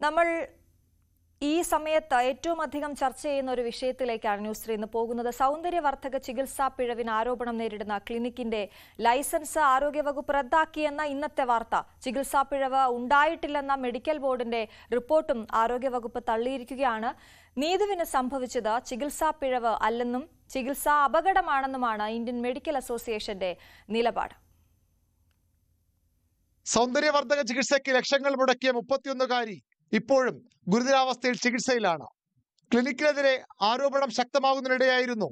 നമ്മൾ ഈ സമയത്ത് ഏറ്റവും അധികം ചർച്ച ചെയ്യുന്ന ഒരു വിഷയത്തിലേക്കാണ് ന്യൂസ് ത്രീ ഇന്ന് പോകുന്നത്. സൗന്ദര്യവർദ്ധക ചികിത്സാ പിഴവിന് ആരോപണം നേരിടുന്ന ക്ലിനിക്കിന്റെ ലൈസൻസ് ആരോഗ്യവകുപ്പ് റദ്ദാക്കിയെന്ന ഇന്നത്തെ വാർത്ത. ചികിത്സാ പിഴവ് ഉണ്ടായിട്ടില്ലെന്ന മെഡിക്കൽ ബോർഡിന്റെ റിപ്പോർട്ടും ആരോഗ്യവകുപ്പ് തള്ളിയിരിക്കുകയാണ്. നീതുവിന് സംഭവിച്ചത് ചികിത്സാ പിഴവ് അല്ലെന്നും ചികിത്സാ അപകടമാണെന്നുമാണ് ഇന്ത്യൻ മെഡിക്കൽ അസോസിയേഷന്റെ നിലപാട്. സൗന്ദര്യവർദ്ധക ചികിത്സയ്ക്ക് ലക്ഷങ്ങൾ മുടക്കിയ മുപ്പത്തിയൊന്നുകാരി ഇപ്പോഴും ഗുരുതരാവസ്ഥയിൽ ചികിത്സയിലാണ്. ക്ലിനിക്കിനെതിരെ ആരോപണം ശക്തമാകുന്നതിനിടെയായിരുന്നു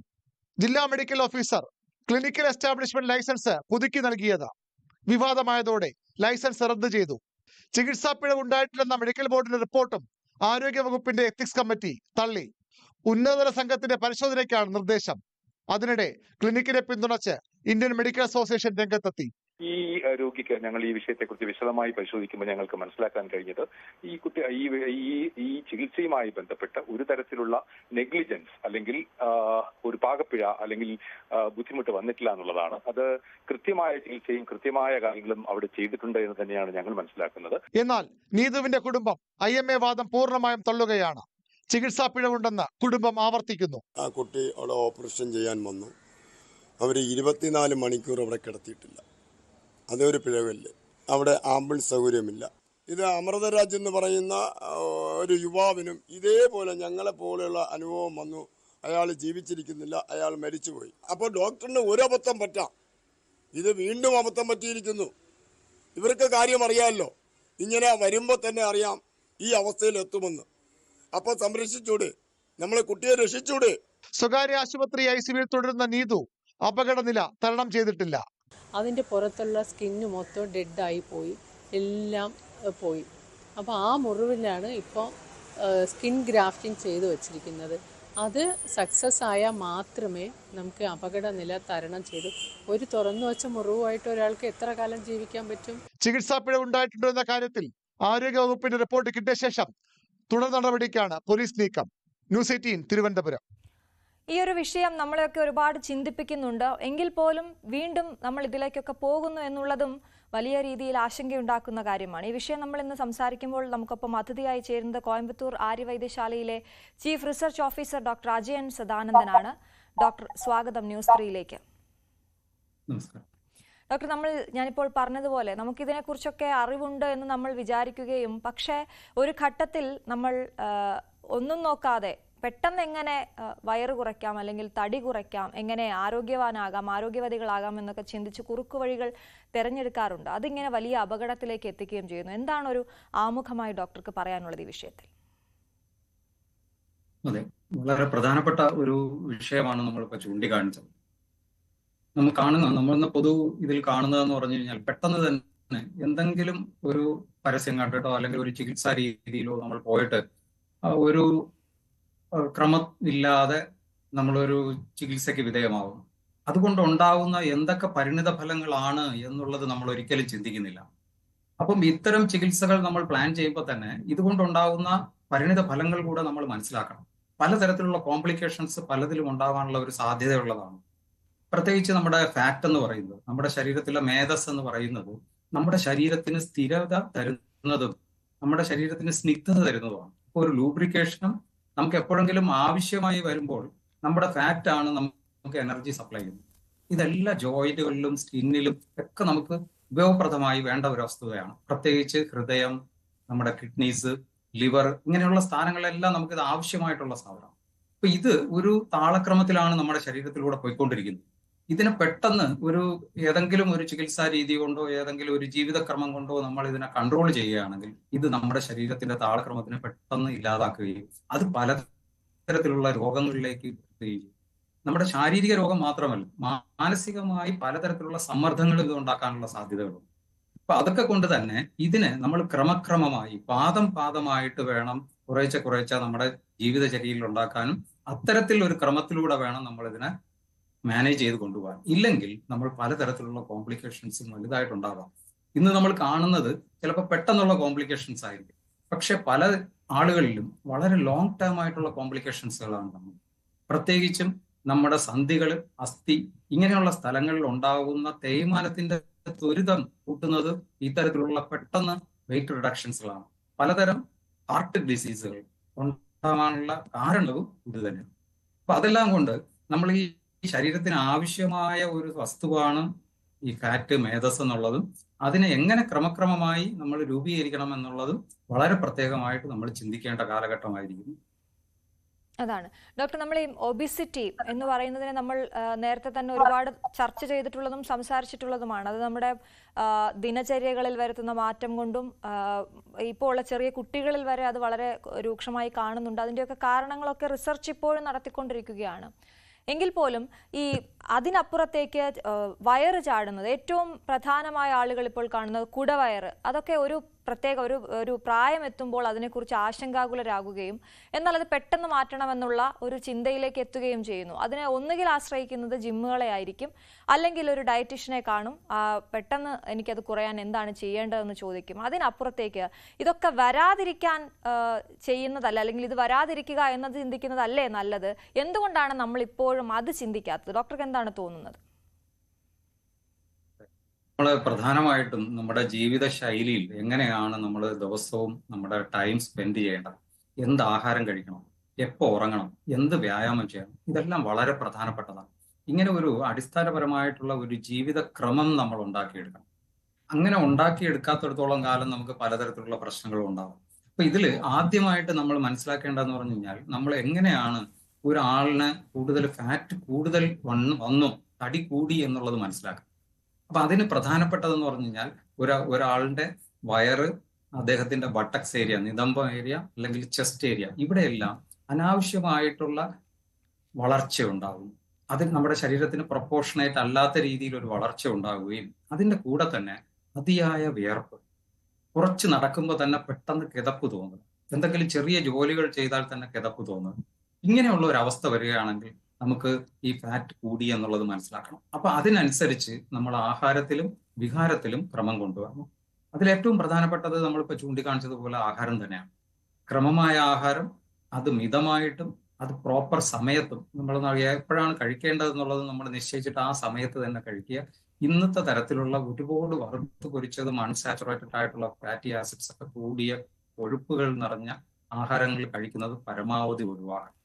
ജില്ലാ medical officer clinical establishment licence പുതുക്കി നൽകിയത്. വിവാദമായതോടെ ലൈസൻസ് റദ്ദ് ചെയ്തു. ചികിത്സാ പിഴവ് ഉണ്ടായിട്ടില്ലെന്ന മെഡിക്കൽ ബോർഡിന്റെ റിപ്പോർട്ടും ആരോഗ്യ വകുപ്പിന്റെ എത്തിക്സ് കമ്മിറ്റി തള്ളി. ഉന്നതതല സംഘത്തിന്റെ പരിശോധനയ്ക്കാണ് നിർദ്ദേശം. അതിനിടെ ക്ലിനിക്കിനെ പിന്തുണച്ച് ഇന്ത്യൻ മെഡിക്കൽ അസോസിയേഷൻ രംഗത്തെത്തി. ഈ രോഗിക്ക് ഞങ്ങൾ ഈ വിഷയത്തെക്കുറിച്ച് വിശദമായി പരിശോധിക്കുമ്പോൾ ഞങ്ങൾക്ക് മനസ്സിലാക്കാൻ കഴിഞ്ഞത് ഈ കുട്ടി ഈ ഈ ഈ ചികിത്സയുമായി ബന്ധപ്പെട്ട ഒരു തരത്തിലുള്ള നെഗ്ലിജൻസ് അല്ലെങ്കിൽ ഒരു പാകപ്പിഴ അല്ലെങ്കിൽ ബുദ്ധിമുട്ട് വന്നിട്ടില്ല എന്നുള്ളതാണ്. അത് കൃത്യമായ ചികിത്സയും കൃത്യമായ കാര്യങ്ങളും അവിടെ ചെയ്തിട്ടുണ്ട് എന്ന് തന്നെയാണ് ഞങ്ങൾ മനസ്സിലാക്കുന്നത്. എന്നാൽ നീതുവിന്റെ കുടുംബം ഐ എം എ വാദം പൂർണമായും തള്ളുകയാണ്. ചികിത്സാ പിഴവുണ്ടെന്ന് കുടുംബം ആവർത്തിക്കുന്നു. ആ കുട്ടി അവിടെ ഓപ്പറേഷൻ ചെയ്യാൻ വന്നു. അവർ ഇരുപത്തിനാല് മണിക്കൂർ അവിടെ കിടത്തിയിട്ടില്ല. അതൊരു പിഴവില്ല. അവിടെ ആംബുലൻസ് സൗകര്യമില്ല. ഇത് അമൃതരാജ് എന്ന് പറയുന്ന ഒരു യുവാവിനും ഇതേപോലെ ഞങ്ങളെ പോലെയുള്ള അനുഭവം വന്നു. അയാൾ ജീവിച്ചിരിക്കുന്നില്ല അയാൾ മരിച്ചുപോയി. അപ്പോൾ ഡോക്ടറിന് ഒരു അബദ്ധം പറ്റാം. ഇത് വീണ്ടും അബദ്ധം പറ്റിയിരിക്കുന്നു. ഇവർക്ക് കാര്യം അറിയാമല്ലോ. ഇങ്ങനെ വരുമ്പോൾ തന്നെ അറിയാം ഈ അവസ്ഥയിൽ എത്തുമെന്ന്. അപ്പോൾ സംരക്ഷിച്ചൂടെ? നമ്മളെ കുട്ടിയെ രക്ഷിച്ചൂടെ? സ്വകാര്യ ആശുപത്രി ഐ സിയുവിൽ തുടരുന്ന നീതു അപകടനില തരണം ചെയ്തിട്ടില്ല. അതിന്റെ പുറത്തുള്ള സ്കിന്ന് മൊത്തം ഡെഡായി പോയി. എല്ലാം പോയി. അപ്പോൾ ആ മുറിവിലാണ് ഇപ്പോൾ സ്കിൻ ഗ്രാഫ്റ്റിംഗ് ചെയ്ത് വച്ചിരിക്കുന്നത്. അത് സക്സസ് ആയാൽ മാത്രമേ നമുക്ക് അപകടനില തരണം ചെയ്തു. ഒരു തുറന്നു വെച്ച മുറിവുമായിട്ട് ഒരാൾക്ക് എത്ര കാലം ജീവിക്കാൻ പറ്റും? ചികിത്സാ പിഴ ഉണ്ടായിട്ടുണ്ടോ എന്ന കാര്യത്തിൽ ആരോഗ്യവകുപ്പിന്റെ റിപ്പോർട്ട് കിട്ടിയ ശേഷം തുടർ നടപടിക്കാണ് പോലീസ് നീക്കം. News eighteen Thiruvananthapuram. ഈ ഒരു വിഷയം നമ്മളെയൊക്കെ ഒരുപാട് ചിന്തിപ്പിക്കുന്നുണ്ട്. എങ്കിൽ പോലും വീണ്ടും നമ്മൾ ഇതിലേക്കൊക്കെ പോകുന്നു എന്നുള്ളതും വലിയ രീതിയിൽ ആശങ്കയുണ്ടാക്കുന്ന കാര്യമാണ്. ഈ വിഷയം നമ്മൾ ഇന്ന് സംസാരിക്കുമ്പോൾ നമുക്കൊപ്പം അതിഥിയായി ചേരുന്നത് Coimbatore ആര്യവൈദ്യശാലയിലെ chief research officer doctor Ajayan സദാനന്ദനാണ്. Doctor സ്വാഗതം ന്യൂസ് ത്രീയിലേക്ക്. നമസ്കാരം. ഡോക്ടർ നമ്മൾ ഞാനിപ്പോൾ പറഞ്ഞതുപോലെ നമുക്കിതിനെക്കുറിച്ചൊക്കെ അറിവുണ്ട് എന്ന് നമ്മൾ വിചാരിക്കുകയും പക്ഷേ ഒരു ഘട്ടത്തിൽ നമ്മൾ ഒന്നും നോക്കാതെ പെട്ടെന്ന് എങ്ങനെ വയറ് കുറയ്ക്കാം അല്ലെങ്കിൽ തടി കുറയ്ക്കാം എങ്ങനെ ആരോഗ്യവാനാകാം ആരോഗ്യവതികളാകാം എന്നൊക്കെ ചിന്തിച്ച് കുറുക്കു വഴികൾ തിരഞ്ഞെടുക്കാറുണ്ട്. അതിങ്ങനെ വലിയ അപകടത്തിലേക്ക് എത്തിക്കുകയും ചെയ്യുന്നു. എന്താണ് ഒരു ആമുഖമായി ഡോക്ടർക്ക് പറയാനുള്ളത് ഈ വിഷയത്തിൽ? അതെ. വളരെ പ്രധാനപ്പെട്ട ഒരു വിഷയമാണ് നമ്മളിപ്പോൾ ചൂണ്ടിക്കാണിച്ചത്. നമ്മൾ കാണുന്ന നമ്മളിന്ന് പൊതു ഇതിൽ കാണുന്നതെന്ന് പറഞ്ഞു കഴിഞ്ഞാൽ പെട്ടെന്ന് തന്നെ എന്തെങ്കിലും ഒരു പരസ്യം കണ്ടിട്ടോ അല്ലെങ്കിൽ ഒരു ചികിത്സാ രീതിയിലോ നമ്മൾ പോയിട്ട് ഒരു ആ, ക്രമം ഇല്ലാതെ നമ്മളൊരു ചികിത്സയ്ക്ക് വിധേയമാകും അതുകൊണ്ട് ഉണ്ടാകുന്ന എന്തൊക്കെ പരിണിത ഫലങ്ങളാണ് എന്നുള്ളത് നമ്മൾ ഒരിക്കലും ചിന്തിക്കുന്നില്ല. അപ്പം ഇത്തരം ചികിത്സകൾ നമ്മൾ പ്ലാൻ ചെയ്യുമ്പോൾ തന്നെ ഇതുകൊണ്ടുണ്ടാകുന്ന പരിണിത ഫലങ്ങൾ കൂടെ നമ്മൾ മനസ്സിലാക്കണം. പലതരത്തിലുള്ള കോംപ്ലിക്കേഷൻസ് പലതിലും ഉണ്ടാകാനുള്ള ഒരു സാധ്യതയുള്ളതാണ്. പ്രത്യേകിച്ച് നമ്മുടെ ഫാറ്റ് എന്ന് പറയുന്നത് നമ്മുടെ ശരീരത്തിലെ മേധസ് എന്ന് പറയുന്നത് നമ്മുടെ ശരീരത്തിന് സ്ഥിരത തരുന്നതും നമ്മുടെ ശരീരത്തിന് സ്നിഗ്ധത തരുന്നതുമാണ്. ഒരു ലൂബ്രിക്കേഷനും നമുക്ക് എപ്പോഴെങ്കിലും ആവശ്യമായി വരുമ്പോൾ നമ്മുടെ ഫാറ്റ് ആണ് നമുക്ക് എനർജി സപ്ലൈ ചെയ്യുന്നത്. ഇതെല്ലാ ജോയിന്റുകളിലും സ്കിന്നിലും ഒക്കെ നമുക്ക് ഉപയോഗപ്രദമായി വേണ്ട ഒരു വസ്തുതയാണ്. പ്രത്യേകിച്ച് ഹൃദയം നമ്മുടെ കിഡ്നീസ് ലിവർ ഇങ്ങനെയുള്ള സ്ഥാനങ്ങളെല്ലാം നമുക്ക് ഇത് ആവശ്യമായിട്ടുള്ള സാധനമാണ്. അപ്പൊ ഇത് ഒരു താളക്രമത്തിലാണ് നമ്മുടെ ശരീരത്തിലൂടെ പോയിക്കൊണ്ടിരിക്കുന്നത്. ഇതിനെ പെട്ടെന്ന് ഒരു ഏതെങ്കിലും ഒരു ചികിത്സാ രീതി കൊണ്ടോ ഏതെങ്കിലും ഒരു ജീവിതക്രമം കൊണ്ടോ നമ്മൾ ഇതിനെ കൺട്രോൾ ചെയ്യുകയാണെങ്കിൽ ഇത് നമ്മുടെ ശരീരത്തിന്റെ താളക്രമത്തിനെ പെട്ടെന്ന് ഇല്ലാതാക്കുകയും അത് പലതരത്തിലുള്ള രോഗങ്ങളിലേക്ക് നമ്മുടെ ശാരീരിക രോഗം മാത്രമല്ല മാനസികമായി പലതരത്തിലുള്ള സമ്മർദ്ദങ്ങൾ ഇത് ഉണ്ടാക്കാനുള്ള സാധ്യതകളുണ്ട്. അപ്പൊ അതൊക്കെ കൊണ്ട് തന്നെ ഇതിനെ നമ്മൾ ക്രമക്രമമായി പാദം പാദമായിട്ട് വേണം കുറേശ്ശെ കുറേച്ച നമ്മുടെ ജീവിതചര്യയിൽ ഉണ്ടാക്കാനും അത്തരത്തിൽ ഒരു ക്രമത്തിലൂടെ വേണം നമ്മൾ ഇതിനെ മാനേജ് ചെയ്ത് കൊണ്ടുപോകാൻ. ഇല്ലെങ്കിൽ നമ്മൾ പലതരത്തിലുള്ള കോംപ്ലിക്കേഷൻസും വലുതായിട്ടുണ്ടാകാം ഇന്ന് നമ്മൾ കാണുന്നത് ചിലപ്പോൾ പെട്ടെന്നുള്ള കോംപ്ലിക്കേഷൻസ് ആയിരിക്കും. പക്ഷെ പല ആളുകളിലും വളരെ ലോങ് ടേം ആയിട്ടുള്ള കോംപ്ലിക്കേഷൻസുകളാണ് നമ്മൾ. പ്രത്യേകിച്ചും നമ്മുടെ സന്ധികൾ അസ്ഥി ഇങ്ങനെയുള്ള സ്ഥലങ്ങളിൽ ഉണ്ടാകുന്ന തേയ്മാനത്തിന്റെ ത്വരിതം കൂട്ടുന്നത് ഇത്തരത്തിലുള്ള പെട്ടെന്ന് വെയിറ്റ് റിഡക്ഷൻസുകളാണ് പലതരം ഹാർട്ട് ഡിസീസുകൾ ഉണ്ടാവാനുള്ള കാരണവും ഇത് തന്നെയാണ്. അപ്പൊ അതെല്ലാം കൊണ്ട് നമ്മൾ ഈ ശരീരത്തിന് ആവശ്യമായ ഒരു വസ്തുവാണ് ഈ ഫാറ്റ് മേധസ് എന്നുള്ളതും അതിനെ എങ്ങനെ ക്രമക്രമമായി നമ്മൾ രൂപീകരിക്കണം എന്നുള്ളതും വളരെ പ്രത്യേകമായിട്ട് നമ്മൾ ചിന്തിക്കേണ്ട കാലഘട്ടമായിരിക്കും അതാണ്. ഡോക്ടർ നമ്മൾ ഈ ഒബിസിറ്റി എന്ന് പറയുന്നതിനെ നമ്മൾ നേരത്തെ തന്നെ ഒരുപാട് ചർച്ച ചെയ്തിട്ടുള്ളതും സംസാരിച്ചിട്ടുള്ളതുമാണ്. അത് നമ്മുടെ ദിനചര്യകളിൽ വരുത്തുന്ന മാറ്റം കൊണ്ടും ഇപ്പോൾ ഉള്ള ചെറിയ കുട്ടികളിൽ വരെ അത് വളരെ രൂക്ഷമായി കാണുന്നുണ്ട്. അതിന്റെയൊക്കെ കാരണങ്ങളൊക്കെ റിസർച്ച് ഇപ്പോഴും നടത്തിക്കൊണ്ടിരിക്കുകയാണ്. എങ്കിൽ പോലും ഈ അതിനപ്പുറത്തേക്ക് വയറ് ചാടുന്നത് ഏറ്റവും പ്രധാനമായ ആളുകൾ ഇപ്പോൾ കാണുന്നത് കുടവയറ്. അതൊക്കെ ഒരു പ്രത്യേക ഒരു ഒരു പ്രായം എത്തുമ്പോൾ അതിനെക്കുറിച്ച് ആശങ്കാകുലരാകുകയും എന്നാൽ അത് പെട്ടെന്ന് മാറ്റണമെന്നുള്ള ഒരു ചിന്തയിലേക്ക് എത്തുകയും ചെയ്യുന്നു. അതിനെ ഒന്നുകിൽ ആശ്രയിക്കുന്നത് ജിമ്മുകളെ ആയിരിക്കും അല്ലെങ്കിൽ ഒരു ഡയറ്റീഷ്യനെ കാണും. പെട്ടെന്ന് എനിക്കത് കുറയാൻ എന്താണ് ചെയ്യേണ്ടതെന്ന് ചോദിക്കും. അതിനപ്പുറത്തേക്ക് ഇതൊക്കെ വരാതിരിക്കാൻ ചെയ്യുന്നതല്ല അല്ലെങ്കിൽ ഇത് വരാതിരിക്കുക എന്നത് ചിന്തിക്കുന്നതല്ലേ നല്ലത്? എന്തുകൊണ്ടാണ് നമ്മൾ ഇപ്പോഴും അത് ചിന്തിക്കാത്തത്? ഡോക്ടർക്ക് എന്താണ് തോന്നുന്നത്? നമ്മൾ പ്രധാനമായിട്ടും നമ്മുടെ ജീവിത ശൈലിയിൽ എങ്ങനെയാണ് നമ്മൾ ദിവസവും നമ്മുടെ ടൈം സ്പെൻഡ് ചെയ്യേണ്ടത്? എന്ത് ആഹാരം കഴിക്കണം? എപ്പോൾ ഉറങ്ങണം? എന്ത് വ്യായാമം ചെയ്യണം? ഇതെല്ലാം വളരെ പ്രധാനപ്പെട്ടതാണ്. ഇങ്ങനെ ഒരു അടിസ്ഥാനപരമായിട്ടുള്ള ഒരു ജീവിത ക്രമം നമ്മൾ ഉണ്ടാക്കിയെടുക്കണം. അങ്ങനെ ഉണ്ടാക്കിയെടുക്കാത്തടത്തോളം കാലം നമുക്ക് പലതരത്തിലുള്ള പ്രശ്നങ്ങളും ഉണ്ടാവും. അപ്പൊ ഇതിൽ ആദ്യമായിട്ട് നമ്മൾ മനസ്സിലാക്കേണ്ടതെന്ന് പറഞ്ഞു കഴിഞ്ഞാൽ നമ്മൾ എങ്ങനെയാണ് ഒരാളിന് കൂടുതൽ ഫാറ്റ് കൂടുതൽ വന്നു വന്നു തടി കൂടി എന്നുള്ളത് മനസ്സിലാക്കുക. അപ്പൊ അതിന് പ്രധാനപ്പെട്ടതെന്ന് പറഞ്ഞു കഴിഞ്ഞാൽ ഒരു ഒരാളുടെ വയറ് അദ്ദേഹത്തിന്റെ ബട്ടക്സ് ഏരിയ നിതംബം ഏരിയ അല്ലെങ്കിൽ ചെസ്റ്റ് ഏരിയ ഇവിടെയെല്ലാം അനാവശ്യമായിട്ടുള്ള വളർച്ച ഉണ്ടാകും അതിൽ നമ്മുടെ ശരീരത്തിന് പ്രൊപ്പോർഷണേറ്റ് അല്ലാത്ത രീതിയിൽ ഒരു വളർച്ച ഉണ്ടാകുകയും അതിന്റെ കൂടെ തന്നെ അതിയായ വിയർപ്പ്. കുറച്ച് നടക്കുമ്പോൾ തന്നെ പെട്ടെന്ന് കിതപ്പ് തോന്നും എന്തെങ്കിലും ചെറിയ ജോലികൾ ചെയ്താൽ തന്നെ കിതപ്പ് തോന്നും ഇങ്ങനെയുള്ള ഒരു അവസ്ഥ വരികയാണെങ്കിൽ നമുക്ക് ഈ ഫാറ്റ് കൂടി എന്നുള്ളത് മനസ്സിലാക്കണം. അപ്പൊ അതിനനുസരിച്ച് നമ്മൾ ആഹാരത്തിലും വിഹാരത്തിലും ക്രമം കൊണ്ടുവരണം. അതിൽ ഏറ്റവും പ്രധാനപ്പെട്ടത് നമ്മളിപ്പോൾ ചൂണ്ടിക്കാണിച്ചതുപോലെ ആഹാരം തന്നെയാണ്. ക്രമമായ ആഹാരം അത് മിതമായിട്ടും അത് പ്രോപ്പർ സമയത്തും നമ്മൾ എപ്പോഴാണ് കഴിക്കേണ്ടത് എന്നുള്ളത് നമ്മൾ നിശ്ചയിച്ചിട്ട് ആ സമയത്ത് തന്നെ കഴിക്കുക. ഇന്നത്തെ തരത്തിലുള്ള ഒരുപാട് വറുത്ത് പൊരിച്ചതും അൺസാച്ചുറേറ്റഡ് ആയിട്ടുള്ള ഫാറ്റി ആസിഡ്സ് ഒക്കെ കൂടിയ കൊഴുപ്പുകൾ നിറഞ്ഞ ആഹാരങ്ങൾ കഴിക്കുന്നത് പരമാവധി ഒഴിവാക്കണം.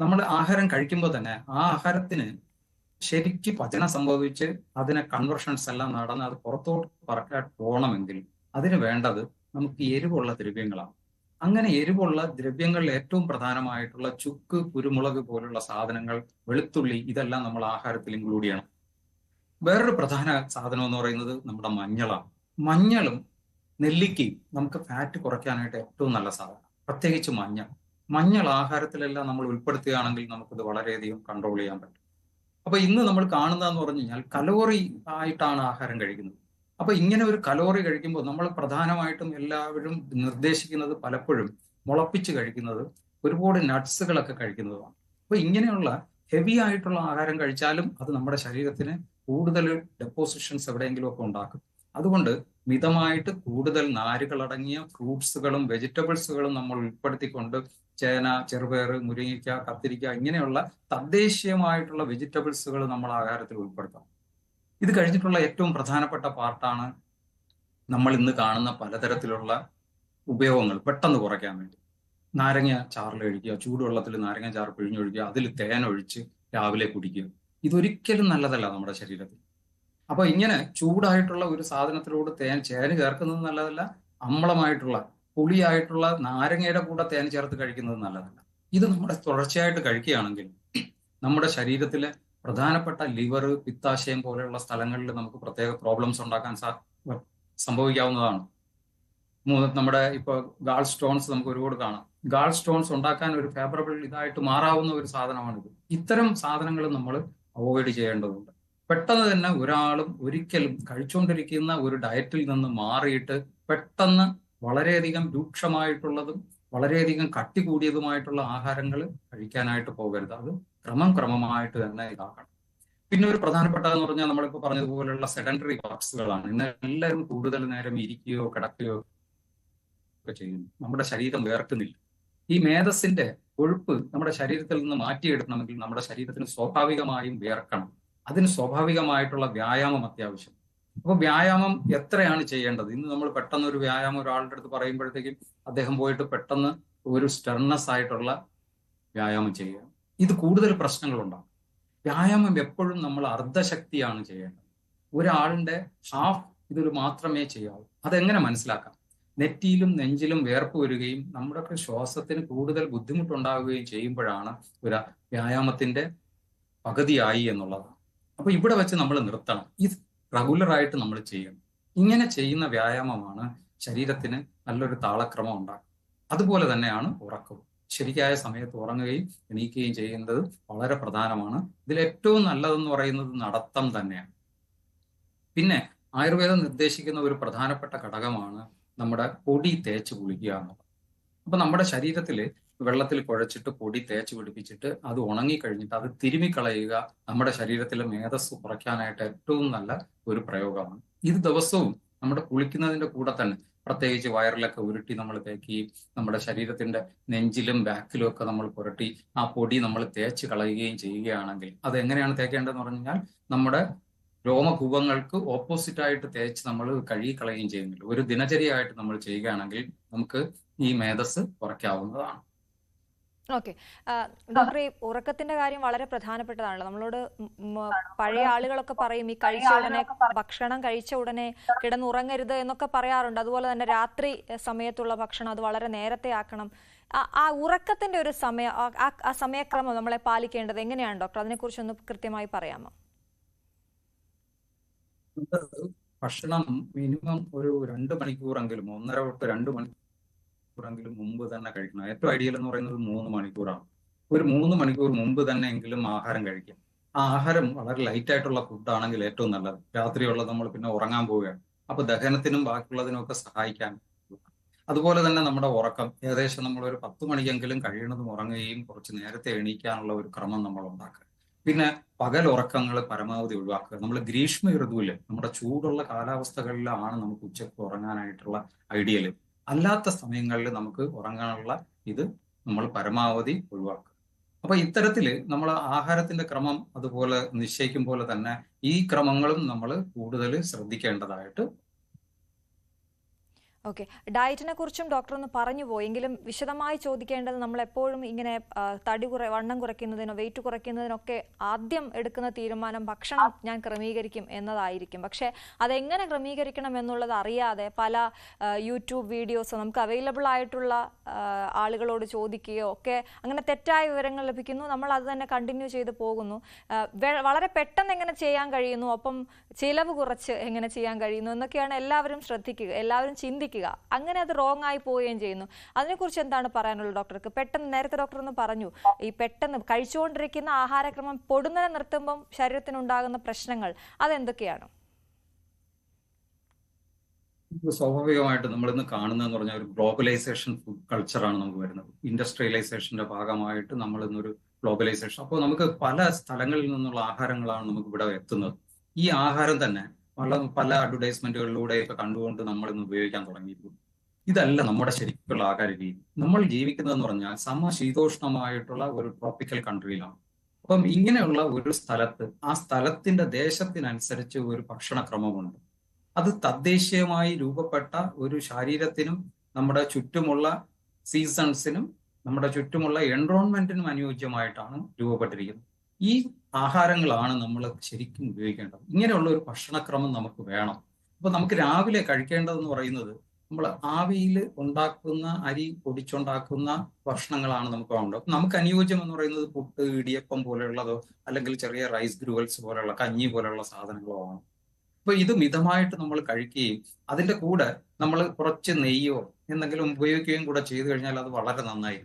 നമ്മൾ ആഹാരം കഴിക്കുമ്പോൾ തന്നെ ആ ആഹാരത്തിന് ശരിക്ക് പചനം സംഭവിച്ച് അതിനെ കൺവെർഷൻസ് എല്ലാം നടന്ന് അത് പുറത്തോട്ട് പറക്കാൻ പോകണമെങ്കിൽ അതിന് വേണ്ടത് നമുക്ക് എരിവുള്ള ദ്രവ്യങ്ങളാണ്. അങ്ങനെ എരിവുള്ള ദ്രവ്യങ്ങളിൽ ഏറ്റവും പ്രധാനമായിട്ടുള്ള ചുക്ക് കുരുമുളക് പോലുള്ള സാധനങ്ങൾ വെളുത്തുള്ളി ഇതെല്ലാം നമ്മൾ ആഹാരത്തിൽ ഇൻക്ലൂഡ് ചെയ്യണം. വേറൊരു പ്രധാന സാധനം എന്ന് പറയുന്നത് നമ്മുടെ മഞ്ഞളാണ്. മഞ്ഞളും നെല്ലിക്കയും നമുക്ക് ഫാറ്റ് കുറയ്ക്കാനായിട്ട് ഏറ്റവും നല്ല സാധനം. പ്രത്യേകിച്ച് മഞ്ഞൾ. മഞ്ഞൾ ആഹാരത്തിലെല്ലാം നമ്മൾ ഉൾപ്പെടുത്തുകയാണെങ്കിൽ നമുക്കിത് വളരെയധികം കൺട്രോൾ ചെയ്യാൻ പറ്റും. അപ്പൊ ഇന്ന് നമ്മൾ കാണുന്നതെന്ന് പറഞ്ഞു കഴിഞ്ഞാൽ കലോറി ആയിട്ടാണ് ആഹാരം കഴിക്കുന്നത്. അപ്പൊ ഇങ്ങനെ ഒരു കലോറി കഴിക്കുമ്പോൾ നമ്മൾ പ്രധാനമായിട്ടും എല്ലാവരും നിർദ്ദേശിക്കുന്നത് പലപ്പോഴും മുളപ്പിച്ച് കഴിക്കുന്നത് ഒരുപാട് നട്ട്സുകളൊക്കെ കഴിക്കുന്നതുമാണ്. അപ്പൊ ഇങ്ങനെയുള്ള ഹെവി ആയിട്ടുള്ള ആഹാരം കഴിച്ചാലും അത് നമ്മുടെ ശരീരത്തിന് കൂടുതൽ ഡെപ്പോസിഷൻസ് എവിടെയെങ്കിലും ഒക്കെ ഉണ്ടാക്കും. അതുകൊണ്ട് മിതമായിട്ട് കൂടുതൽ നാരുകൾ അടങ്ങിയ ഫ്രൂട്ട്സുകളും വെജിറ്റബിൾസുകളും നമ്മൾ ഉൾപ്പെടുത്തിക്കൊണ്ട് ചേന ചെറുപയർ മുരിങ്ങിക്ക കത്തിരിക്ക ഇങ്ങനെയുള്ള തദ്ദേശീയമായിട്ടുള്ള വെജിറ്റബിൾസുകൾ നമ്മൾ ആഹാരത്തിൽ ഉൾപ്പെടുത്തണം. ഇത് കഴിഞ്ഞിട്ടുള്ള ഏറ്റവും പ്രധാനപ്പെട്ട പാർട്ടാണ് നമ്മൾ ഇന്ന് കാണുന്ന പലതരത്തിലുള്ള ഉപയോഗങ്ങൾ പെട്ടെന്ന് കുറയ്ക്കാൻ വേണ്ടി. നാരങ്ങ ചാറിൽ ഒഴിക്കുക ചൂടുവെള്ളത്തിൽ നാരങ്ങ ചാറ് പിഴിഞ്ഞൊഴിക്കുക അതിൽ തേൻ ഒഴിച്ച് രാവിലെ കുടിക്കുക. ഇതൊരിക്കലും നല്ലതല്ല നമ്മുടെ ശരീരത്തിൽ. അപ്പൊ ഇങ്ങനെ ചൂടായിട്ടുള്ള ഒരു സാധനത്തിലൂടെ തേൻ ചേന ചേർക്കുന്നത് നല്ലതല്ല അമ്ലമായിട്ടുള്ള പുളിയായിട്ടുള്ള നാരങ്ങയുടെ കൂടെ തേൻ ചേർത്ത് കഴിക്കുന്നത് നല്ലതല്ല. ഇത് നമ്മുടെ തുടർച്ചയായിട്ട് കഴിക്കുകയാണെങ്കിൽ നമ്മുടെ ശരീരത്തിലെ പ്രധാനപ്പെട്ട ലിവർ പിത്താശയം പോലെയുള്ള സ്ഥലങ്ങളിൽ നമുക്ക് പ്രത്യേക പ്രോബ്ലംസ് ഉണ്ടാക്കാൻ സംഭവിക്കാവുന്നതാണ്. നമ്മുടെ ഇപ്പൊ ഗാൾ സ്റ്റോൺസ് നമുക്ക് ഒരുപാട് കാണാം. ഗാൾ സ്റ്റോൺസ് ഉണ്ടാക്കാൻ ഒരു ഫേവറബിൾ ഇതായിട്ട് മാറാവുന്ന ഒരു സാധനമാണിത്. ഇത്തരം സാധനങ്ങൾ നമ്മൾ അവോയ്ഡ് ചെയ്യേണ്ടതുണ്ട്. പെട്ടെന്ന് തന്നെ ഒരാളും ഒരിക്കലും കഴിച്ചുകൊണ്ടിരിക്കുന്ന ഒരു ഡയറ്റിൽ നിന്ന് മാറിയിട്ട് പെട്ടെന്ന് വളരെയധികം രൂക്ഷമായിട്ടുള്ളതും വളരെയധികം കട്ടി കൂടിയതുമായിട്ടുള്ള ആഹാരങ്ങൾ കഴിക്കാനായിട്ട് പോകരുത്. അത് ക്രമം ക്രമമായിട്ട് തന്നെ ഇതാക്കണം. പിന്നെ ഒരു പ്രധാനപ്പെട്ടതെന്ന് പറഞ്ഞാൽ നമ്മളിപ്പോൾ പറഞ്ഞതുപോലെയുള്ള സെഡൻഡറി വർക്സുകളാണ് ഇന്ന് എല്ലാവരും കൂടുതൽ നേരം ഇരിക്കുകയോ കിടക്കുകയോ ഒക്കെ ചെയ്യുന്നു. നമ്മുടെ ശരീരം വേർക്കുന്നില്ല. ഈ മേധസ്സിന്റെ കൊഴുപ്പ് നമ്മുടെ ശരീരത്തിൽ നിന്ന് മാറ്റിയെടുക്കണമെങ്കിൽ നമ്മുടെ ശരീരത്തിന് സ്വാഭാവികമായും വേർക്കണം. അതിന് സ്വാഭാവികമായിട്ടുള്ള വ്യായാമം അത്യാവശ്യം. അപ്പൊ വ്യായാമം എത്രയാണ് ചെയ്യേണ്ടത്? ഇന്ന് നമ്മൾ പെട്ടെന്ന് ഒരു വ്യായാമം ഒരാളുടെ അടുത്ത് പറയുമ്പോഴത്തേക്കും അദ്ദേഹം പോയിട്ട് പെട്ടെന്ന് ഒരു സ്റ്റെർണസ് ആയിട്ടുള്ള വ്യായാമം ചെയ്യുക. ഇത് കൂടുതൽ പ്രശ്നങ്ങളുണ്ടാകും. വ്യായാമം എപ്പോഴും നമ്മൾ അർദ്ധശക്തിയാണ് ചെയ്യേണ്ടത്. ഒരാളിന്റെ ഹാഫ് ഇതിൽ മാത്രമേ ചെയ്യാവൂ. അതെങ്ങനെ മനസ്സിലാക്കാം? നെറ്റിയിലും നെഞ്ചിലും വേർപ്പ് വരികയും നമ്മുടെ ശ്വാസത്തിന് കൂടുതൽ ബുദ്ധിമുട്ടുണ്ടാവുകയും ചെയ്യുമ്പോഴാണ് ഒരു വ്യായാമത്തിന്റെ പകുതിയായി എന്നുള്ളത്. അപ്പൊ ഇവിടെ വെച്ച് നമ്മൾ നിർത്തണം. ഇത് റെഗുലർ ആയിട്ട് നമ്മൾ ചെയ്യണം. ഇങ്ങനെ ചെയ്യുന്ന വ്യായാമമാണ് ശരീരത്തിന് നല്ലൊരു താളക്രമം ഉണ്ടാക്കുക. അതുപോലെ തന്നെയാണ് ഉറക്കവും. ശരിയായ സമയത്ത് ഉറങ്ങുകയും എണീക്കുകയും ചെയ്യുന്നത് വളരെ പ്രധാനമാണ്. ഇതിൽ ഏറ്റവും നല്ലതെന്ന് പറയുന്നത് നടത്തം തന്നെയാണ്. പിന്നെ ആയുർവേദം നിർദ്ദേശിക്കുന്ന ഒരു പ്രധാനപ്പെട്ട ഘടകമാണ് നമ്മുടെ പൊടി തേച്ച് കുളിക്കുക എന്നുള്ളത്. അപ്പൊ നമ്മുടെ ശരീരത്തിൽ വെള്ളത്തിൽ കുഴച്ചിട്ട് പൊടി തേച്ച് പിടിപ്പിച്ചിട്ട് അത് ഉണങ്ങി കഴിഞ്ഞിട്ട് അത് തിരുമിക്കളയുക നമ്മുടെ ശരീരത്തിലെ മേധസ് കുറയ്ക്കാനായിട്ട് ഏറ്റവും നല്ല ഒരു പ്രയോഗമാണ്. ഇത് ദിവസവും നമ്മുടെ കുളിക്കുന്നതിന്റെ കൂടെ തന്നെ പ്രത്യേകിച്ച് വയറിലൊക്കെ ഉരുട്ടി നമ്മൾ തേക്കി നമ്മുടെ ശരീരത്തിന്റെ നെഞ്ചിലും ബാക്കിലും ഒക്കെ നമ്മൾ പുരട്ടി ആ പൊടി നമ്മൾ തേച്ച് കളയുകയും ചെയ്യുകയാണെങ്കിൽ അത് എങ്ങനെയാണ് തേക്കേണ്ടതെന്ന് പറഞ്ഞു കഴിഞ്ഞാൽ നമ്മുടെ രോമകൂപങ്ങൾക്ക് ഓപ്പോസിറ്റ് ആയിട്ട് തേച്ച് നമ്മൾ കഴുകി കളയുകയും ചെയ്യുന്നില്ല. ഒരു ദിനചര്യയായിട്ട് നമ്മൾ ചെയ്യുകയാണെങ്കിൽ നമുക്ക് ഈ മേധസ് കുറയ്ക്കാവുന്നതാണ്. ഓക്കെ. ഡോക്ടർ ഈ ഉറക്കത്തിന്റെ കാര്യം വളരെ പ്രധാനപ്പെട്ടതാണല്ലോ. നമ്മളോട് പഴയ ആളുകളൊക്കെ പറയും ഈ കഴിച്ച ഉടനെ ഭക്ഷണം കഴിച്ച ഉടനെ കിടന്നുറങ്ങരുത് എന്നൊക്കെ പറയാറുണ്ട്. അതുപോലെ തന്നെ രാത്രി സമയത്തുള്ള ഭക്ഷണം അത് വളരെ നേരത്തെ ആക്കണം. ആ- ആ ഉറക്കത്തിന്റെ ഒരു സമയ ആ- സമയക്രമം നമ്മളെ പാലിക്കേണ്ടത് എങ്ങനെയാണ് ഡോക്ടർ? അതിനെക്കുറിച്ച് ഒന്ന് കൃത്യമായി പറയാമോ? ഭക്ഷണം മിനിമം ഒരു രണ്ട് മണിക്കൂറെങ്കിലും ഒന്നര തൊട്ട് രണ്ട് മണിക്കൂറെങ്കിലും മുമ്പ് തന്നെ കഴിക്കണം. ഏറ്റവും ഐഡിയൽ എന്ന് പറയുന്നത് മൂന്ന് മണിക്കൂറാണ്. ഒരു മൂന്ന് മണിക്കൂർ മുമ്പ് തന്നെ എങ്കിലും ആഹാരം കഴിക്കാം. ആഹാരം വളരെ ലൈറ്റ് ആയിട്ടുള്ള ഫുഡ് ആണെങ്കിൽ ഏറ്റവും നല്ലത്. രാത്രിയുള്ളത് നമ്മൾ പിന്നെ ഉറങ്ങാൻ പോവുകയാണ്. അപ്പൊ ദഹനത്തിനും ബാക്കിയുള്ളതിനും ഒക്കെ സഹായിക്കാൻ അതുപോലെ തന്നെ നമ്മുടെ ഉറക്കം. ഏകദേശം നമ്മൾ ഒരു പത്ത് മണിക്കെങ്കിലും കഴിയണതും ഉറങ്ങുകയും കുറച്ച് നേരത്തെ എണീക്കാനുള്ള ഒരു ക്രമം നമ്മൾ ഉണ്ടാക്കുക. പിന്നെ പകൽ ഉറക്കങ്ങൾ പരമാവധി ഒഴിവാക്കുക. നമ്മൾ ഗ്രീഷ്മ ഋതുവിൽ നമ്മുടെ ചൂടുള്ള കാലാവസ്ഥകളിലാണ് നമുക്ക് ഉച്ചയ്ക്ക് ഉറങ്ങാനായിട്ടുള്ള ഐഡിയൽ അല്ലാത്ത സമയങ്ങളിൽ നമുക്ക് ഉറങ്ങാനുള്ള ഇത് നമ്മൾ പരമാവധി ഒഴിവാക്കുക. അപ്പൊ ഇത്തരത്തിൽ നമ്മൾ ആഹാരത്തിന്റെ ക്രമം അതുപോലെ നിശ്ചയിക്കും പോലെ തന്നെ ഈ ക്രമങ്ങളും നമ്മൾ കൂടുതൽ ശ്രദ്ധിക്കേണ്ടതായിട്ട് ഓക്കെ. ഡയറ്റിനെ കുറിച്ചും ഡോക്ടർ ഒന്ന് പറഞ്ഞു പോയെങ്കിലും വിശദമായി ചോദിക്കേണ്ടത് നമ്മൾ എപ്പോഴും ഇങ്ങനെ തടി കുറ വണ്ണം കുറയ്ക്കുന്നതിനോ വെയിറ്റ് കുറയ്ക്കുന്നതിനൊക്കെ ആദ്യം എടുക്കുന്ന തീരുമാനം ഭക്ഷണം ഞാൻ ക്രമീകരിക്കും എന്നതായിരിക്കും. പക്ഷേ അതെങ്ങനെ ക്രമീകരിക്കണം എന്നുള്ളത് അറിയാതെ പല യൂട്യൂബ് വീഡിയോസ് നമുക്ക് അവൈലബിൾ ആയിട്ടുള്ള ആളുകളോട് ചോദിക്കുകയോ ഒക്കെ അങ്ങനെ തെറ്റായ വിവരങ്ങൾ ലഭിക്കുന്നു. നമ്മൾ അത് തന്നെ കണ്ടിന്യൂ ചെയ്ത് പോകുന്നു. വളരെ പെട്ടെന്ന് എങ്ങനെ ചെയ്യാൻ കഴിയുന്നു? ഒപ്പം ചിലവ് കുറച്ച് എങ്ങനെ ചെയ്യാൻ കഴിയുന്നു? എന്നൊക്കെയാണ് എല്ലാവരും ശ്രദ്ധിക്കുക എല്ലാവരും ചിന്തിക്കുക. അങ്ങനെ അത് റോങ് ആയി പോവുകയും ചെയ്യുന്നു. അതിനെക്കുറിച്ച് എന്താണ് പറയാനുള്ളത് ഡോക്ടർക്ക്? പെട്ടെന്ന് നേരത്തെ ഡോക്ടർ ഒന്ന് പറഞ്ഞു. ഈ പെട്ടെന്ന് കഴിച്ചുകൊണ്ടിരിക്കുന്ന ആഹാരക്രമം പൊടുന്നനെ നിർത്തുമ്പം ശരീരത്തിനുണ്ടാകുന്ന പ്രശ്നങ്ങൾ അതെന്തൊക്കെയാണ്? സ്വാഭാവികമായിട്ട് നമ്മൾ ഇന്ന് കാണുന്നതെന്ന് പറഞ്ഞാൽ ഒരു ഗ്ലോബലൈസേഷൻ ഫുഡ് കൾച്ചറാണ് നമുക്ക് വരുന്നത്. ഇൻഡസ്ട്രിയലൈസേഷന്റെ ഭാഗമായിട്ട് നമ്മൾ ഇന്നൊരു ഗ്ലോബലൈസേഷൻ. അപ്പോൾ നമുക്ക് പല സ്ഥലങ്ങളിൽ നിന്നുള്ള ആഹാരങ്ങളാണ് നമുക്ക് ഇവിടെ എത്തുന്നത്. ഈ ആഹാരം തന്നെ പല പല അഡ്വർടൈസ്മെന്റുകളിലൂടെയൊക്കെ കണ്ടുകൊണ്ട് നമ്മൾ ഇന്ന് ഉപയോഗിക്കാൻ തുടങ്ങിയിട്ടുണ്ട് ഇതല്ല നമ്മുടെ ശരിക്കുള്ള ആകാര രീതി. നമ്മൾ ജീവിക്കുന്നതെന്ന് പറഞ്ഞാൽ സമശീതോഷ്ണമായിട്ടുള്ള ഒരു ട്രോപ്പിക്കൽ കൺട്രിയിലാണ് അപ്പം ഇങ്ങനെയുള്ള ഒരു സ്ഥലത്ത് ആ സ്ഥലത്തിന്റെ ദേശത്തിനനുസരിച്ച് ഒരു ഭക്ഷണക്രമമുണ്ട്. അത് തദ്ദേശീയമായി രൂപപ്പെട്ട ഒരു ശരീരത്തിനും നമ്മുടെ ചുറ്റുമുള്ള സീസൺസിനും നമ്മുടെ ചുറ്റുമുള്ള എൻവറോൺമെന്റിനും അനുയോജ്യമായിട്ടാണ് രൂപപ്പെട്ടിരിക്കുന്നത്. ഈ ആഹാരങ്ങളാണ് നമ്മൾ ശരിക്കും ഉപയോഗിക്കേണ്ടത്. ഇങ്ങനെയുള്ള ഒരു ഭക്ഷണക്രമം നമുക്ക് വേണം. അപ്പൊ നമുക്ക് രാവിലെ കഴിക്കേണ്ടതെന്ന് പറയുന്നത് നമ്മൾ ആവിയിൽ ഉണ്ടാക്കുന്ന അരി പൊടിച്ചുണ്ടാക്കുന്ന ഭക്ഷണങ്ങളാണ് നമുക്ക് വേണ്ടത്. നമുക്ക് അനുയോജ്യം എന്ന് പറയുന്നത് പുട്ട് ഇടിയപ്പം പോലെയുള്ളതോ അല്ലെങ്കിൽ ചെറിയ റൈസ് ഗ്രൂവൽസ് പോലെയുള്ള കഞ്ഞി പോലെയുള്ള സാധനങ്ങളോ ആണ്. അപ്പൊ ഇത് മിതമായിട്ട് നമ്മൾ കഴിക്കുകയും അതിന്റെ കൂടെ നമ്മൾ കുറച്ച് നെയ്യോ എന്തെങ്കിലും ഉപയോഗിക്കുകയും കൂടെ ചെയ്തു കഴിഞ്ഞാൽ അത് വളരെ നന്നായി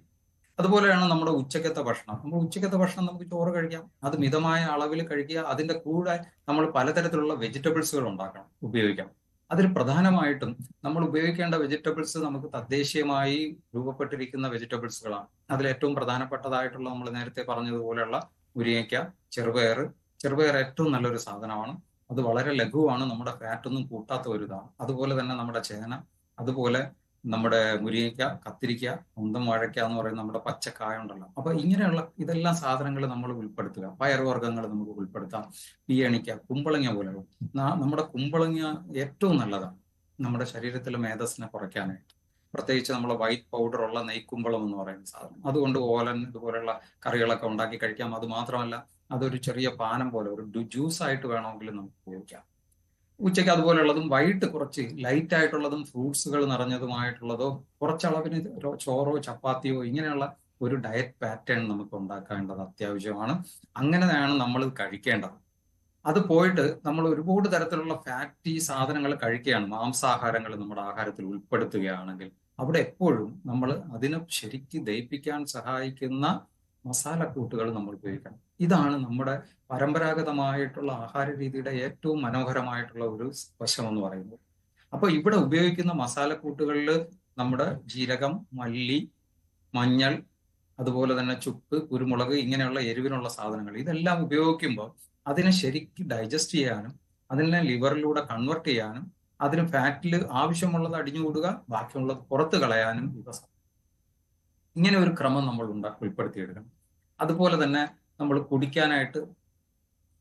അതുപോലെയാണ് നമ്മുടെ ഉച്ചക്കത്തെ ഭക്ഷണം. നമ്മൾ ഉച്ചക്കത്തെ ഭക്ഷണം നമുക്ക് ചോറ് കഴിക്കാം അത് മിതമായ അളവിൽ കഴിക്കുക അതിന്റെ കൂടെ നമ്മൾ പലതരത്തിലുള്ള വെജിറ്റബിൾസുകൾ ഉണ്ടാക്കണം ഉപയോഗിക്കാം. അതിൽ പ്രധാനമായിട്ടും നമ്മൾ ഉപയോഗിക്കേണ്ട വെജിറ്റബിൾസ് നമുക്ക് തദ്ദേശീയമായി രൂപപ്പെട്ടിരിക്കുന്ന വെജിറ്റബിൾസുകളാണ്. അതിൽ ഏറ്റവും പ്രധാനപ്പെട്ടതായിട്ടുള്ള നമ്മൾ നേരത്തെ പറഞ്ഞതുപോലെയുള്ള ഉരിയക്ക ചെറുപയർ. ചെറുപയർ ഏറ്റവും നല്ലൊരു സാധനമാണ്. അത് വളരെ ലഘുവാണ് നമ്മുടെ ഫാറ്റ് ഒന്നും കൂട്ടാത്ത ഒരു ഇതാണ്. അതുപോലെ തന്നെ നമ്മുടെ ചേന അതുപോലെ നമ്മുടെ മുരിങ്ങയ്ക്ക കത്തിരിക്ക ഉന്തം വാഴയ്ക്ക എന്ന് പറയുന്ന നമ്മുടെ പച്ചക്കായ ഉണ്ടല്ലോ. അപ്പൊ ഇങ്ങനെയുള്ള ഇതെല്ലാം സാധനങ്ങൾ നമ്മൾ ഉൾപ്പെടുത്തുക. പയറുവർഗങ്ങൾ നമുക്ക് ഉൾപ്പെടുത്താം. പിയണിക്ക കുമ്പളങ്ങ പോലെയുള്ള. നമ്മുടെ കുമ്പളങ്ങ ഏറ്റവും നല്ലതാണ്. നമ്മുടെ ശരീരത്തിലെ മേധസ്സിനെ കുറയ്ക്കാനായിട്ട്. പ്രത്യേകിച്ച് നമ്മൾ വൈറ്റ് പൗഡർ ഉള്ള നെയ്ക്കുമ്പളം എന്ന് പറയുന്ന സാധനം. അതുകൊണ്ട് ഓലൻ ഇതുപോലെയുള്ള കറികളൊക്കെ ഉണ്ടാക്കി കഴിക്കാം. അത് മാത്രമല്ല അതൊരു ചെറിയ പാനം പോലെ ഒരു ജ്യൂസ് ആയിട്ട് വേണമെങ്കിൽ നമുക്ക് ഉപയോഗിക്കാം. ഉച്ചയ്ക്ക് അതുപോലെയുള്ളതും വൈകിട്ട് കുറച്ച് ലൈറ്റ് ആയിട്ടുള്ളതും ഫ്രൂട്ട്സുകൾ നിറഞ്ഞതുമായിട്ടുള്ളതോ കുറച്ചളവിന് ചോറോ ചപ്പാത്തിയോ ഇങ്ങനെയുള്ള ഒരു ഡയറ്റ് പാറ്റേൺ നമുക്ക് ഉണ്ടാക്കേണ്ടത് അത്യാവശ്യമാണ്. അങ്ങനെയാണ് നമ്മൾ കഴിക്കേണ്ടത്. അത് പോയിട്ട് നമ്മൾ ഒരുപാട് തരത്തിലുള്ള ഫാറ്റി സാധനങ്ങൾ കഴിക്കുകയാണ്. മാംസാഹാരങ്ങൾ നമ്മുടെ ആഹാരത്തിൽ ഉൾപ്പെടുത്തുകയാണെങ്കിൽ അവിടെ എപ്പോഴും നമ്മൾ അതിനെ ശരിക്ക് ദഹിപ്പിക്കാൻ സഹായിക്കുന്ന മസാലക്കൂട്ടുകൾ നമ്മൾ ഉപയോഗിക്കണം. ഇതാണ് നമ്മുടെ പരമ്പരാഗതമായിട്ടുള്ള ആഹാര രീതിയുടെ ഏറ്റവും മനോഹരമായിട്ടുള്ള ഒരു വശം എന്ന് പറയുന്നത്. അപ്പൊ ഇവിടെ ഉപയോഗിക്കുന്ന മസാലക്കൂട്ടുകളിൽ നമ്മുടെ ജീരകം മല്ലി മഞ്ഞൾ അതുപോലെ തന്നെ ചുക്ക് കുരുമുളക് ഇങ്ങനെയുള്ള എരിവിനുള്ള സാധനങ്ങൾ ഇതെല്ലാം ഉപയോഗിക്കുമ്പോൾ അതിനെ ശരിക്ക് ഡൈജസ്റ്റ് ചെയ്യാനും അതിനെ ലിവറിലൂടെ കൺവെർട്ട് ചെയ്യാനും അതിന് ഫാറ്റിൽ ആവശ്യമുള്ളത് അടിഞ്ഞുകൂടുക ബാക്കിയുള്ളത് പുറത്ത് കളയാനും ഇവ ഇങ്ങനെ ഒരു ക്രമം നമ്മൾ ഉണ്ടാക്കി ഉൾപ്പെടുത്തിയെടുക്കണം. അതുപോലെ തന്നെ നമ്മൾ കുടിക്കാനായിട്ട്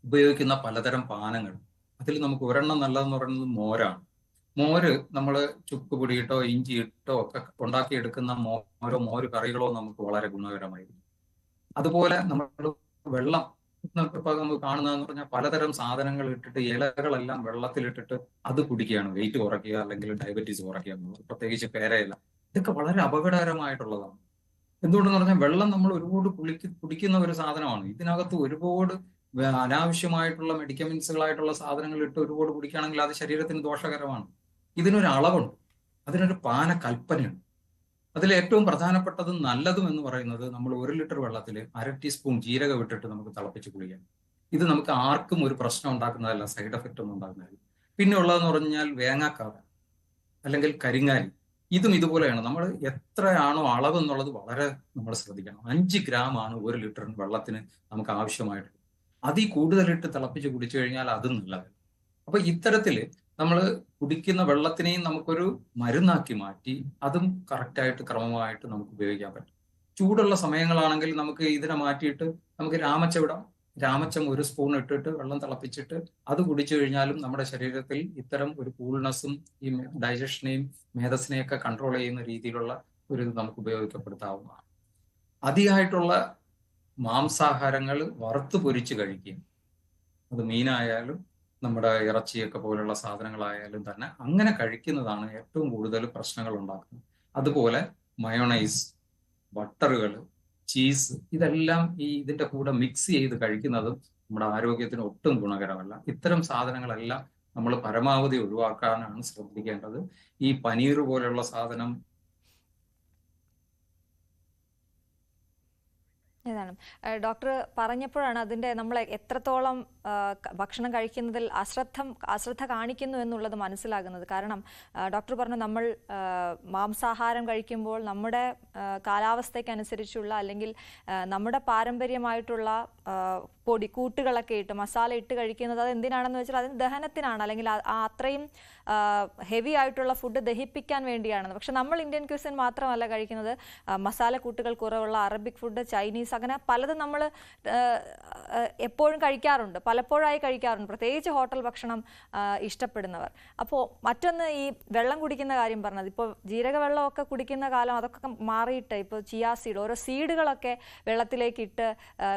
ഉപയോഗിക്കുന്ന പലതരം പാനങ്ങൾ. അതിൽ നമുക്ക് ഒരെണ്ണം നല്ലതെന്ന് പറയുന്നത് മോരാണ്. മോര് നമ്മൾ ചുക്ക് പൊടിയിട്ടോ ഇഞ്ചി ഇട്ടോ ഒക്കെ ഉണ്ടാക്കിയെടുക്കുന്ന മോരോ മോര് കറികളോ നമുക്ക് വളരെ ഗുണകരമായിരിക്കും. അതുപോലെ നമ്മൾ വെള്ളം ഇപ്പം നമുക്ക് കാണുന്നതെന്ന് പറഞ്ഞാൽ പലതരം സാധനങ്ങൾ ഇട്ടിട്ട് ഇലകളെല്ലാം വെള്ളത്തിലിട്ടിട്ട് അത് കുടിക്കുകയാണ്. വെയിറ്റ് കുറയ്ക്കുക അല്ലെങ്കിൽ ഡയബറ്റീസ് കുറയ്ക്കുക പ്രത്യേകിച്ച് പേരയില. ഇതൊക്കെ വളരെ അപകടകരമായിട്ടുള്ളതാണ്. എന്തുകൊണ്ടെന്ന് പറഞ്ഞാൽ വെള്ളം നമ്മൾ ഒരുപാട് കുളിക്ക് കുടിക്കുന്ന ഒരു സാധനമാണ്. ഇതിനകത്ത് ഒരുപാട് അനാവശ്യമായിട്ടുള്ള മെഡിക്കമെന്റ്സുകളായിട്ടുള്ള സാധനങ്ങൾ ഇട്ട് ഒരുപാട് കുടിക്കുകയാണെങ്കിൽ അത് ശരീരത്തിന് ദോഷകരമാണ്. ഇതിനൊരു അളവുണ്ട്. അതിനൊരു പാന കൽപ്പനയുണ്ട് അതിൽ ഏറ്റവും പ്രധാനപ്പെട്ടതും നല്ലതും എന്ന് പറയുന്നത് നമ്മൾ ഒരു ലിറ്റർ വെള്ളത്തിൽ അര ടീസ്പൂൺ ജീരകം ഇട്ടിട്ട് നമുക്ക് തിളപ്പിച്ച് കുളിക്കാം. ഇത് നമുക്ക് ആർക്കും ഒരു പ്രശ്നം ഉണ്ടാക്കുന്നതല്ല സൈഡ് എഫക്റ്റ് ഒന്നും ഉണ്ടാകുന്നതല്ല പിന്നെ ഉള്ളതെന്ന് പറഞ്ഞാൽ വേങ്ങാക്കാവ അല്ലെങ്കിൽ കരിങ്ങാലി. ഇതും ഇതുപോലെയാണ്. നമ്മൾ എത്രയാണോ അളവ് എന്നുള്ളത് വളരെ നമ്മൾ ശ്രദ്ധിക്കണം. അഞ്ച് ഗ്രാം ആണ് ഒരു ലിറ്റർ വെള്ളത്തിന് നമുക്ക് ആവശ്യമായിട്ടുള്ളത് അതിൽ കൂടുതലിട്ട് തിളപ്പിച്ച് കുടിച്ചു കഴിഞ്ഞാൽ അതും നല്ലത് അപ്പൊ ഇത്തരത്തിൽ നമ്മൾ കുടിക്കുന്ന വെള്ളത്തിനെയും നമുക്കൊരു മരുന്നാക്കി മാറ്റി അതും കറക്റ്റായിട്ട് ക്രമമായിട്ട് നമുക്ക് ഉപയോഗിക്കാൻ പറ്റും. ചൂടുള്ള സമയങ്ങളാണെങ്കിൽ നമുക്ക് ഇതിനെ മാറ്റിയിട്ട് നമുക്ക് രാമച്ച ഇടാം രാമച്ചം ഒരു സ്പൂൺ ഇട്ടിട്ട് വെള്ളം തിളപ്പിച്ചിട്ട് അത് കുടിച്ചു കഴിഞ്ഞാലും നമ്മുടെ ശരീരത്തിൽ ഇത്തരം ഒരു കൂൾനെസ്സും ഈ ഡൈജഷനെയും മേധസ്സിനെയൊക്കെ കൺട്രോൾ ചെയ്യുന്ന രീതിയിലുള്ള ഒരു ഇത് നമുക്ക് ഉപയോഗപ്പെടുത്താവുന്നതാണ് അതിയായിട്ടുള്ള മാംസാഹാരങ്ങൾ വറുത്ത് പൊരിച്ച് കഴിക്കുക അത് മീനായാലും നമ്മുടെ ഇറച്ചിയൊക്കെ പോലുള്ള സാധനങ്ങളായാലും തന്നെ അങ്ങനെ കഴിക്കുന്നതാണ് ഏറ്റവും കൂടുതൽ പ്രശ്നങ്ങൾ ഉണ്ടാക്കുന്നത്. അതുപോലെ മയോണൈസ് ബട്ടറുകൾ ചീസ് ഇതെല്ലാം ഈ ഇതിന്റെ കൂടെ മിക്സ് ചെയ്ത് കഴിക്കുന്നതും നമ്മുടെ ആരോഗ്യത്തിന് ഒട്ടും ഗുണകരമല്ല. ഇത്തരം സാധനങ്ങളെല്ലാം നമ്മൾ പരമാവധി ഒഴിവാക്കാനാണ് ശ്രദ്ധിക്കേണ്ടത്. ഈ പനീർ പോലെയുള്ള സാധനം ഏതാണ്. ഡോക്ടർ പറഞ്ഞപ്പോഴാണ് അതിന്റെ നമ്മൾ എത്രത്തോളം ഭക്ഷണം കഴിക്കുന്നതിൽ അശ്രദ്ധം അശ്രദ്ധ കാണിക്കുന്നു എന്നുള്ളത് മനസ്സിലാകുന്നത്. കാരണം ഡോക്ടർ പറഞ്ഞു നമ്മൾ മാംസാഹാരം കഴിക്കുമ്പോൾ നമ്മുടെ കാലാവസ്ഥയ്ക്കനുസരിച്ചുള്ള അല്ലെങ്കിൽ നമ്മുടെ പാരമ്പര്യമായിട്ടുള്ള പൊടി കൂട്ടുകളൊക്കെ ഇട്ട് മസാല ഇട്ട് കഴിക്കുന്നത് അത് എന്തിനാണെന്ന് വെച്ചാൽ അതിന് ദഹനത്തിനാണ്. അല്ലെങ്കിൽ അത്രയും ഹെവി ആയിട്ടുള്ള ഫുഡ് ദഹിപ്പിക്കാൻ വേണ്ടിയാണെന്ന്. പക്ഷെ നമ്മൾ ഇന്ത്യൻ ക്യൂസിൻ മാത്രമല്ല കഴിക്കുന്നത്. മസാല കൂട്ടുകൾ കുറവുള്ള അറബിക് ഫുഡ് ചൈനീസ് അങ്ങനെ പലതും നമ്മൾ എപ്പോഴും കഴിക്കാറുണ്ട്. പലപ്പോഴായി കഴിക്കാറുണ്ട്. പ്രത്യേകിച്ച് ഹോട്ടൽ ഭക്ഷണം ഇഷ്ടപ്പെടുന്നവർ. അപ്പോൾ മറ്റൊന്ന് ഈ വെള്ളം കുടിക്കുന്ന കാര്യം പറഞ്ഞത്. ഇപ്പോൾ ജീരക വെള്ളമൊക്കെ കുടിക്കുന്ന കാലം അതൊക്കെ മാറിയിട്ട് ഇപ്പോൾ ചിയാ സീഡ് ഓരോ സീഡുകളൊക്കെ വെള്ളത്തിലേക്ക് ഇട്ട്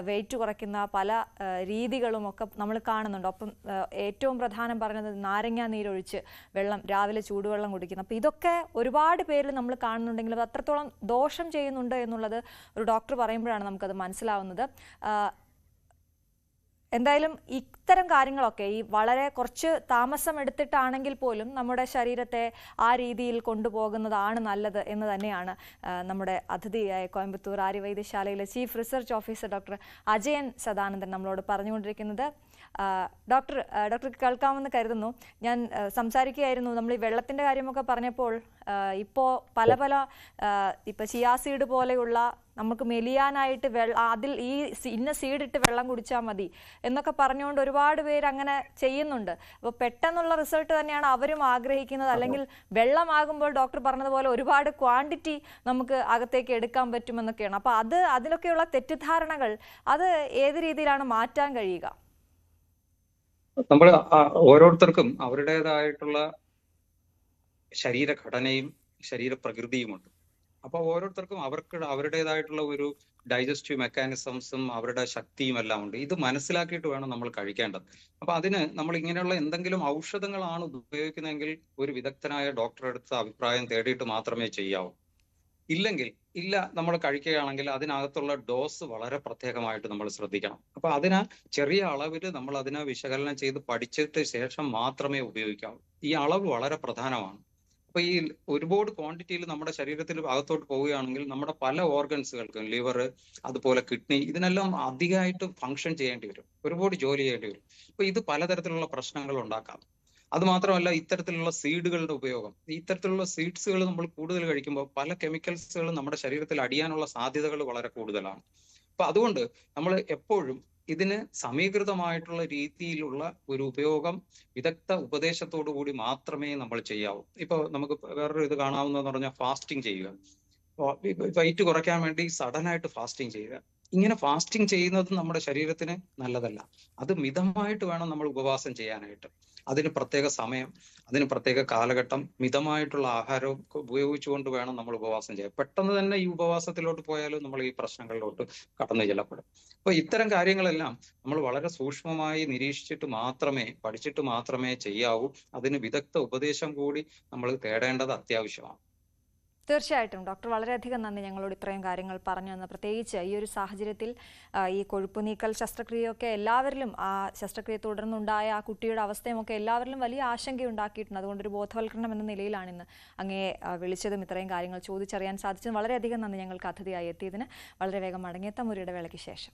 വെയിറ്റ് കുറയ്ക്കുന്ന പല ആ, രീതികളും ഒക്കെ നമ്മൾ കാണുന്നുണ്ട്. അപ്പം ഏറ്റവും പ്രധാനം പറയുന്നത് നാരങ്ങ നീരൊഴിച്ച് വെള്ളം രാവിലെ ചൂടുവെള്ളം കുടിക്കുന്നു. അപ്പോൾ ഇതൊക്കെ ഒരുപാട് പേരിൽ നമ്മൾ കാണുന്നുണ്ടെങ്കിലും അത് അത്രത്തോളം ദോഷം ചെയ്യുന്നുണ്ട് എന്നുള്ളത് ഒരു ഡോക്ടർ പറയുമ്പോഴാണ് നമുക്കത് മനസ്സിലാവുന്നത്. എന്തായാലും ഇത്തരം കാര്യങ്ങളൊക്കെ ഈ വളരെ കുറച്ച് താമസം എടുത്തിട്ടാണെങ്കിൽ പോലും നമ്മുടെ ശരീരത്തെ ആ രീതിയിൽ കൊണ്ടുപോകുന്നതാണ് നല്ലത് എന്ന് തന്നെയാണ് നമ്മുടെ അതിഥിയായ Coimbatore ആര്യവൈദ്യശാലയിലെ chief research officer doctor Ajayan Sadanandan നമ്മളോട് പറഞ്ഞുകൊണ്ടിരിക്കുന്നത്. ഡോക്ടർ ആ, ഡോക്ടർക്ക് കേൾക്കാമെന്ന് കരുതുന്നു. ഞാൻ സംസാരിക്കുകയായിരുന്നു. നമ്മൾ ഈ വെള്ളത്തിന്റെ കാര്യമൊക്കെ പറഞ്ഞപ്പോൾ ഇപ്പോ ഇപ്പോൾ പല പല ഇപ്പോൾ ഇപ്പൊ ചിയാ സീഡ് പോലെയുള്ള നമുക്ക് മെലിയാനായിട്ട് വെള്ള അതിൽ ഈ ഇന്ന സീഡ് ഇട്ട് വെള്ളം കുടിച്ചാൽ മതി എന്നൊക്കെ പറഞ്ഞുകൊണ്ട് ഒരുപാട് പേര് അങ്ങനെ ചെയ്യുന്നുണ്ട്. അപ്പോൾ പെട്ടെന്നുള്ള റിസൾട്ട് തന്നെയാണ് അവരും ആഗ്രഹിക്കുന്നത്. അല്ലെങ്കിൽ വെള്ളമാകുമ്പോൾ ഡോക്ടർ പറഞ്ഞതുപോലെ ഒരുപാട് ക്വാണ്ടിറ്റി നമുക്ക് അകത്തേക്ക് എടുക്കാൻ പറ്റുമെന്നൊക്കെയാണ്. അപ്പോൾ അത് അതിലൊക്കെയുള്ള തെറ്റിദ്ധാരണകൾ അത് ഏത് രീതിയിലാണ് മാറ്റാൻ കഴിയുക? നമ്മൾ ഓരോരുത്തർക്കും അവരുടേതായിട്ടുള്ള ശരീരഘടനയും ശരീരപ്രകൃതിയുമുണ്ട്. അപ്പോൾ ഓരോരുത്തർക്കും അവർക്ക് അവരുടേതായിട്ടുള്ള ഒരു ഡൈജസ്റ്റീവ് മെക്കാനിസംസും അവരുടെ ശക്തിയും എല്ലാം ഉണ്ട്. ഇത് മനസ്സിലാക്കിയിട്ട് വേണം നമ്മൾ കഴിക്കേണ്ടത്. അപ്പൊ അതിന് നമ്മൾ ഇങ്ങനെയുള്ള എന്തെങ്കിലും ഔഷധങ്ങളാണ് ഉപയോഗിക്കുന്നതെങ്കിൽ ഒരു വിദഗ്ധനായ ഡോക്ടറെ അടുത്ത് അഭിപ്രായം തേടിയിട്ട് മാത്രമേ ചെയ്യാവൂ. ഇല്ലെങ്കിൽ ഇല്ല നമ്മൾ കഴിക്കുകയാണെങ്കിൽ അതിനകത്തുള്ള ഡോസ് വളരെ പ്രത്യേകമായിട്ട് നമ്മൾ ശ്രദ്ധിക്കണം. അപ്പൊ അതിന് ചെറിയ അളവിൽ നമ്മൾ അതിനെ വിശകലനം ചെയ്ത് പഠിച്ചിട്ട് ശേഷം മാത്രമേ ഉപയോഗിക്കാവൂ. ഈ അളവ് വളരെ പ്രധാനമാണ്. അപ്പൊ ഈ ഒരുപാട് ക്വാണ്ടിറ്റിയിൽ നമ്മുടെ ശരീരത്തിൽ അകത്തോട്ട് പോവുകയാണെങ്കിൽ നമ്മുടെ പല ഓർഗൻസുകൾക്കും ലിവർ അതുപോലെ കിഡ്നി ഇതിനെല്ലാം അധികമായിട്ട് ഫങ്ഷൻ ചെയ്യേണ്ടി വരും. ഒരുപാട് ജോലി ചെയ്യേണ്ടി വരും. അപ്പൊ ഇത് പലതരത്തിലുള്ള പ്രശ്നങ്ങൾ ഉണ്ടാക്കാം. അത് മാത്രമല്ല ഇത്തരത്തിലുള്ള സീഡുകളുടെ ഉപയോഗം. ഇത്തരത്തിലുള്ള സീഡ്സുകൾ നമ്മൾ കൂടുതൽ കഴിക്കുമ്പോൾ പല കെമിക്കൽസുകളും നമ്മുടെ ശരീരത്തിൽ അടിയാനുള്ള സാധ്യതകൾ വളരെ കൂടുതലാണ്. അപ്പൊ അതുകൊണ്ട് നമ്മൾ എപ്പോഴും ഇതിന് സമീകൃതമായിട്ടുള്ള രീതിയിലുള്ള ഒരു ഉപയോഗം വിദഗ്ധ ഉപദേശത്തോടു കൂടി മാത്രമേ നമ്മൾ ചെയ്യാവൂ. ഇപ്പൊ നമുക്ക് വേറൊരു ഇത് കാണാവുന്നതെന്ന് പറഞ്ഞാൽ ഫാസ്റ്റിംഗ് ചെയ്യുക. വെയിറ്റ് കുറയ്ക്കാൻ വേണ്ടി സഡൻ ആയിട്ട് ഫാസ്റ്റിംഗ് ചെയ്യുക. ഇങ്ങനെ ഫാസ്റ്റിംഗ് ചെയ്യുന്നത് നമ്മുടെ ശരീരത്തിന് നല്ലതല്ല. അത് മിതമായിട്ട് വേണം നമ്മൾ ഉപവാസം ചെയ്യാനായിട്ട്. അതിന് പ്രത്യേക സമയം അതിന് പ്രത്യേക കാലഘട്ടം മിതമായിട്ടുള്ള ആഹാരം ഉപയോഗിച്ചുകൊണ്ട് വേണം നമ്മൾ ഉപവാസം ചെയ്യാൻ. പെട്ടെന്ന് തന്നെ ഈ ഉപവാസത്തിലോട്ട് പോയാലും നമ്മൾ ഈ പ്രശ്നങ്ങളിലോട്ട് കടന്നു ചെല്ലപ്പെടും. അപ്പൊ ഇത്തരം കാര്യങ്ങളെല്ലാം നമ്മൾ വളരെ സൂക്ഷ്മമായി നിരീക്ഷിച്ചിട്ട് മാത്രമേ പഠിച്ചിട്ട് മാത്രമേ ചെയ്യാവൂ. അതിന് വിദഗ്ധ ഉപദേശം കൂടി നമ്മൾ തേടേണ്ടത് അത്യാവശ്യമാണ്. തീർച്ചയായിട്ടും. ഡോക്ടർ വളരെയധികം നന്ദി ഞങ്ങളോട് ഇത്രയും കാര്യങ്ങൾ പറഞ്ഞു തന്ന. പ്രത്യേകിച്ച് ഈ ഒരു സാഹചര്യത്തിൽ ഈ കൊഴുപ്പ് നീക്കൽ ശസ്ത്രക്രിയയൊക്കെ എല്ലാവരിലും ആ ശസ്ത്രക്രിയ തുടർന്നുണ്ടായ ആ കുട്ടിയുടെ അവസ്ഥയുമൊക്കെ എല്ലാവരിലും വലിയ ആശങ്കയുണ്ടാക്കിയിട്ടുണ്ട്. അതുകൊണ്ടൊരു ബോധവൽക്കരണം എന്ന നിലയിലാണ് ഇന്ന് അങ്ങേ വിളിച്ചതും ഇത്രയും കാര്യങ്ങൾ ചോദിച്ചറിയാൻ സാധിച്ചതും. വളരെയധികം നന്ദി ഞങ്ങൾക്ക് അതിഥിയായി എത്തിയതിന്. വളരെ വേഗം മടങ്ങിയെത്താം ഒരു ഇടവേളയ്ക്ക് ശേഷം.